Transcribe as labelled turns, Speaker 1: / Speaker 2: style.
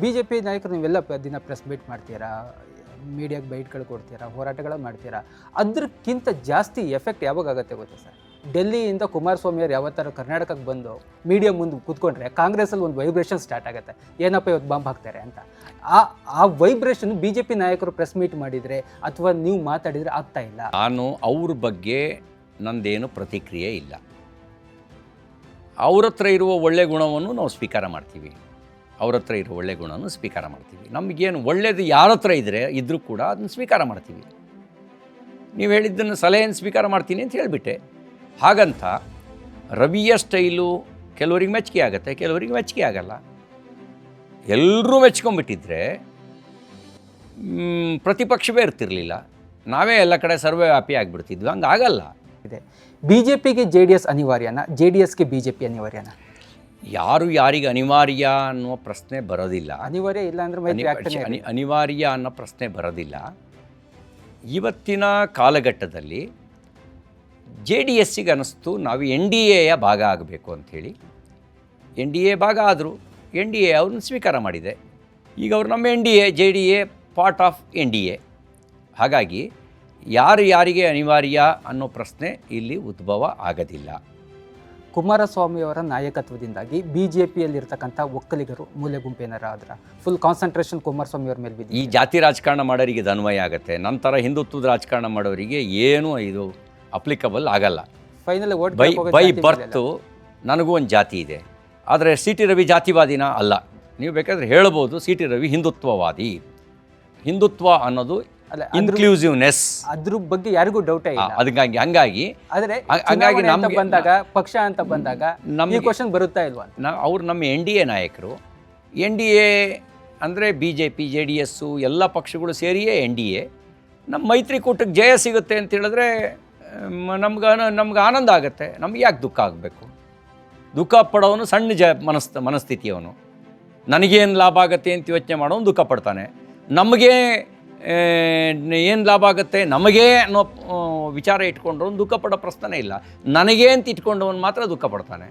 Speaker 1: B J P ನಾಯಕರು ನೀವೆಲ್ಲ ದಿನ ಪ್ರೆಸ್ ಮೀಟ್ ಮಾಡ್ತೀರಾ ಮೀಡಿಯಾಗೆ ಬೈಟ್ಗಳು ಕೊಡ್ತೀರಾ, ಹೋರಾಟಗಳು ಮಾಡ್ತೀರಾ ಅದಕ್ಕಿಂತ ಜಾಸ್ತಿ ಎಫೆಕ್ಟ್ ಯಾವಾಗ ಆಗುತ್ತೆ ಗೊತ್ತಾ ಸರ್? ಡೆಲ್ಲಿಯಿಂದ ಕುಮಾರಸ್ವಾಮಿಯವರು ಯಾವತ್ತಾರು ಕರ್ನಾಟಕಕ್ಕೆ ಬಂದು ಮೀಡಿಯಾ ಮುಂದೆ ಕೂತ್ಕೊಂಡ್ರೆ ಕಾಂಗ್ರೆಸ್ಸಲ್ಲಿ ಒಂದು ವೈಬ್ರೇಷನ್ ಸ್ಟಾರ್ಟ್ ಆಗುತ್ತೆ. ಏನಪ್ಪ ಇವತ್ತು ಬಾಂಬ್ ಹಾಕ್ತಾರೆ ಅಂತ. ಆ ಆ ವೈಬ್ರೇಷನ್ ಬಿ ಜೆ ಪಿ ನಾಯಕರು ಪ್ರೆಸ್ ಮೀಟ್ ಮಾಡಿದರೆ ಅಥವಾ ನೀವು ಮಾತಾಡಿದರೆ ಆಗ್ತಾ ಇಲ್ಲ?
Speaker 2: ನಾನು ಅವ್ರ ಬಗ್ಗೆ ನಂದೇನು ಪ್ರತಿಕ್ರಿಯೆ ಇಲ್ಲ. ಅವ್ರ ಹತ್ರ ಇರುವ ಒಳ್ಳೆ ಗುಣವನ್ನು ನಾವು ಸ್ವೀಕಾರ ಮಾಡ್ತೀವಿ. ಅವ್ರ ಹತ್ರ ಇರೋ ಒಳ್ಳೆ ಗುಣವನ್ನು ಸ್ವೀಕಾರ ಮಾಡ್ತೀವಿ. ನಮಗೇನು ಒಳ್ಳೇದು ಯಾರ ಹತ್ರ ಇದ್ದರೆ ಇದ್ದರೂ ಕೂಡ ಅದನ್ನು ಸ್ವೀಕಾರ ಮಾಡ್ತೀವಿ. ನೀವು ಹೇಳಿದ್ದನ್ನು ಸಲಹೆಯನ್ನು ಸ್ವೀಕಾರ ಮಾಡ್ತೀನಿ ಅಂತ ಹೇಳಿಬಿಟ್ಟೆ. ಹಾಗಂತ ರವಿಯ ಸ್ಟೈಲು ಕೆಲವರಿಗೆ ಮೆಚ್ಚುಗೆ ಆಗುತ್ತೆ, ಕೆಲವರಿಗೆ ಮೆಚ್ಚುಗೆ ಆಗಲ್ಲ. ಎಲ್ಲರೂ ಮೆಚ್ಕೊಂಬಿಟ್ಟಿದ್ರೆ ಪ್ರತಿಪಕ್ಷವೇ ಇರ್ತಿರಲಿಲ್ಲ. ನಾವೇ ಎಲ್ಲ ಕಡೆ ಸರ್ವವ್ಯಾಪಿ ಆಗಿಬಿಡ್ತಿದ್ವಿ. ಹಂಗೆ ಆಗಲ್ಲ
Speaker 1: ಇದೆ. ಬಿ ಜೆ ಪಿಗೆ ಜೆ ಡಿ ಎಸ್ ಅನಿವಾರ್ಯನ? ಜೆ ಡಿ ಎಸ್ಗೆ ಬಿ ಜೆ ಪಿ ಅನಿವಾರ್ಯನಾ?
Speaker 2: ಯಾರು ಯಾರಿಗೆ ಅನಿವಾರ್ಯ ಅನ್ನುವ ಪ್ರಶ್ನೆ ಬರೋದಿಲ್ಲ.
Speaker 1: ಅನಿವಾರ್ಯ ಇಲ್ಲ ಅಂದ್ರೆ
Speaker 2: ಅನಿವಾರ್ಯ ಅನ್ನೋ ಪ್ರಶ್ನೆ ಬರೋದಿಲ್ಲ. ಇವತ್ತಿನ ಕಾಲಘಟ್ಟದಲ್ಲಿ ಜೆ ಡಿ ಎಸ್ಸಿಗೆ ಅನ್ನಿಸ್ತು ನಾವು ಎನ್ ಡಿ ಎಯ ಭಾಗ ಆಗಬೇಕು ಅಂಥೇಳಿ. ಎನ್ ಡಿ ಎ ಭಾಗ ಆದರೂ ಎನ್ ಡಿ ಎ ಅವ್ರನ್ನ ಸ್ವೀಕಾರ ಮಾಡಿದೆ. ಈಗ ಅವರು ನಮ್ಮ N D A J D A part of N D A. ಹಾಗಾಗಿ ಯಾರು ಯಾರಿಗೆ ಅನಿವಾರ್ಯ ಅನ್ನೋ ಪ್ರಶ್ನೆ ಇಲ್ಲಿ ಉದ್ಭವ ಆಗೋದಿಲ್ಲ.
Speaker 1: ಕುಮಾರಸ್ವಾಮಿ ಅವರ ನಾಯಕತ್ವದಿಂದಾಗಿ ಬಿ ಜೆ ಪಿಯಲ್ಲಿರ್ತಕ್ಕಂಥ ಒಕ್ಕಲಿಗರು ಮೂಲೆ ಗುಂಪೇನಾರ ಆದ್ರ ಫುಲ್ ಕಾನ್ಸಂಟ್ರೇಷನ್ ಕುಮಾರಸ್ವಾಮಿ ಅವ್ರ ಮೇಲೆ
Speaker 2: ಈ ಜಾತಿ ರಾಜಕಾರಣ ಮಾಡೋರಿಗೆ ಇದು ಅನ್ವಯ ಆಗುತ್ತೆ. ನಂತರ ಹಿಂದುತ್ವದ ರಾಜಕಾರಣ ಮಾಡೋರಿಗೆ ಏನೂ ಇದು ಅಪ್ಲಿಕಬಲ್ ಆಗಲ್ಲ.
Speaker 1: ಫೈನಲ್ ಓಟ್
Speaker 2: ಬೈ ಬೈ ಬರ್ತು ನನಗೂ ಒಂದು ಜಾತಿ ಇದೆ. ಆದರೆ ಸಿ ಟಿ ರವಿ ಜಾತಿವಾದಿನ ಅಲ್ಲ. ನೀವು ಬೇಕಾದರೆ ಹೇಳ್ಬೋದು ಸಿ ಟಿ ರವಿ ಹಿಂದುತ್ವವಾದಿ. ಹಿಂದುತ್ವ ಅನ್ನೋದು
Speaker 1: ಅಲ್ಲ,
Speaker 2: ಇನ್ಕ್ಲೂಸಿವ್ನೆಸ್
Speaker 1: ಅದ್ರ ಬಗ್ಗೆ ಯಾರಿಗೂ ಡೌಟ್ ಇಲ್ಲ.
Speaker 2: ಅದಕ್ಕಾಗಿ ಹಂಗಾಗಿ
Speaker 1: ಆದ್ರೆ
Speaker 2: ಹಂಗ್- ಹಂಗಾಗಿ ನಮ್ಮ
Speaker 1: ಬಂದಾಗ ಪಕ್ಷ ಅಂತ ಬಂದಾಗ ಈ
Speaker 2: ನಮ್ಗೆ-
Speaker 1: ಕ್ವಶನ್ ಬರುತ್ತಾ ಇಲ್ವಾ?
Speaker 2: ನಾ ಅವ್ರು ನಮ್ಮ ಎನ್ ಡಿ ಎ ನಾಯಕರು. ಎನ್ ಡಿ ಎ ಅಂದರೆ B J P J D S ಎಲ್ಲ ಪಕ್ಷಗಳು ಸೇರಿಯೇ ಎನ್ ಡಿ ಎ. ನಮ್ಮ ಮೈತ್ರಿಕೂಟಕ್ಕೆ ಜಯ ಸಿಗುತ್ತೆ ಅಂತ ಹೇಳಿದ್ರೆ ನಮ್ಗೆ ನಮ್ಗೆ ಆನಂದ ಆಗುತ್ತೆ. ನಮ್ಗೆ ಯಾಕೆ ದುಃಖ ಆಗಬೇಕು? ದುಃಖ ಪಡೋನು ಸಣ್ಣ ಜ ಮನಸ್ ಮನಸ್ಥಿತಿಯವನು. ನನಗೇನು ಲಾಭ ಆಗುತ್ತೆ ಅಂತ ಯೋಚನೆ ಮಾಡೋನು ದುಃಖ ಪಡ್ತಾನೆ. ನಮಗೆ ಏನು ಲಾಭ ಆಗುತ್ತೆ? ನಮಗೆ ಅನ್ನೋ ವಿಚಾರ ಇಟ್ಕೊಂಡ್ರು ದುಃಖ ಪಡೋ ಪ್ರಶ್ನೆ ಇಲ್ಲ. ನನಗೆ ಅಂತ ಇಟ್ಕೊಂಡವನು ಮಾತ್ರ ದುಃಖ ಪಡ್ತಾನೆ